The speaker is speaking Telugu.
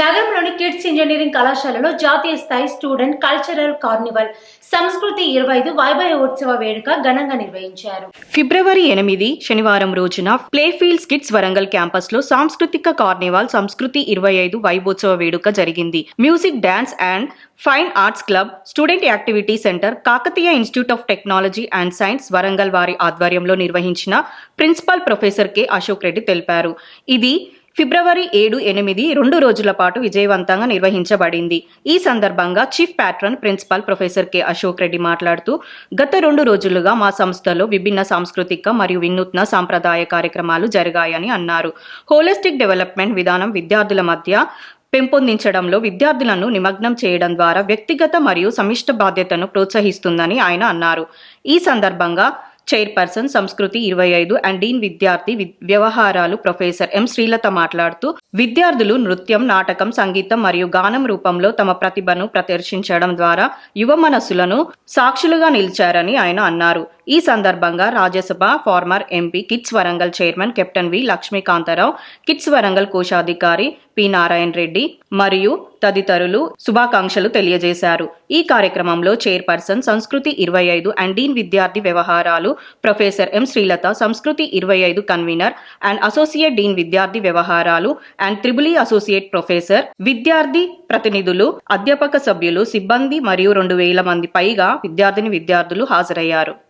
నగరంలోని కిడ్స్ ఇంజనీరింగ్ కళాశాలలో జాతీయ స్థాయి స్టూడెంట్ కల్చరల్ కార్నివల్ సంస్కృతి ఇరవై ఐదు వైభవోత్సవ వేడుక ఘనంగా నిర్వహించారు. ఫిబ్రవరి ఎనిమిది శనివారం రోజున ప్లేఫీల్డ్స్ కిడ్స్ వరంగల్ క్యాంపస్లో సాంస్కృతిక కార్నివాల్ సంస్కృతి ఇరవై ఐదు వైభోత్సవ వేడుక జరిగింది. Music dance and fine arts club student activity centre Kakatiya institute of technology and science Warangal వారి ఆధ్వర్యంలో నిర్వహించిన principal professor K. Ashok Reddy తెలిపారు. ఇది ఫిబ్రవరి ఏడు ఎనిమిది రెండు రోజుల పాటు విజయవంతంగా నిర్వహించబడింది. ఈ సందర్భంగా chief patron principal professor K. Ashok Reddy మాట్లాడుతూ గత రెండు రోజులుగా మా సంస్థలో విభిన్న సాంస్కృతిక మరియు వినూత్న సాంప్రదాయ కార్యక్రమాలు జరిగాయని అన్నారు. హోలిస్టిక్ డెవలప్మెంట్ విధానం విద్యార్థుల మధ్య పెంపొందించడంలో విద్యార్థులను నిమగ్నం చేయడం ద్వారా వ్యక్తిగత మరియు సమిష్ట బాధ్యతను ప్రోత్సహిస్తుందని ఆయన అన్నారు. ఈ సందర్భంగా చైర్పర్సన్ సంస్కృతి ఇరవై ఐదు అండ్ డీన్ విద్యార్థి వి- వ్యవహారాలు ప్రొఫెసర్ ఎం శ్రీలత మాట్లాడుతూ విద్యార్థులు నృత్యం నాటకం సంగీతం మరియు గానం రూపంలో తమ ప్రతిభను ప్రదర్శించడం ద్వారా యువ మనస్సులను సాక్షులుగా నిలిచారని ఆయన అన్నారు. ఈ సందర్భంగా Rajya Sabha former MP KITS Warangal chairman captain V Lakshmikantha Rao KITS Warangal కోశాధికారి పి నారాయణ రెడ్డి మరియు తదితరులు శుభాకాంక్షలు తెలియజేశారు. ఈ కార్యక్రమంలో చైర్పర్సన్ సంస్కృతి ఇరవై ఐదు అండ్ డీన్ విద్యార్థి వ్యవహారాలు ప్రొఫెసర్ ఎం శ్రీలత సంస్కృతి ఇరవై ఐదు కన్వీనర్ అండ్ అసోసియేట్ డీన్ విద్యార్థి వ్యవహారాలు అండ్ త్రిబులి అసోసియేట్ ప్రొఫెసర్ విద్యార్థి ప్రతినిధులు అధ్యాపక సభ్యులు సిబ్బంది మరియు రెండు వేల మంది పైగా విద్యార్థిని విద్యార్థులు హాజరయ్యారు.